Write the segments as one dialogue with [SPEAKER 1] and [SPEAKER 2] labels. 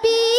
[SPEAKER 1] be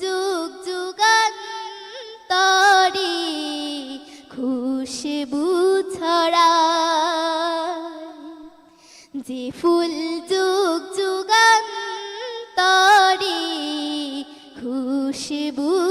[SPEAKER 1] যুগ তরি খুশবু ছড়া যে ফুল যুগ খুশি খুশবু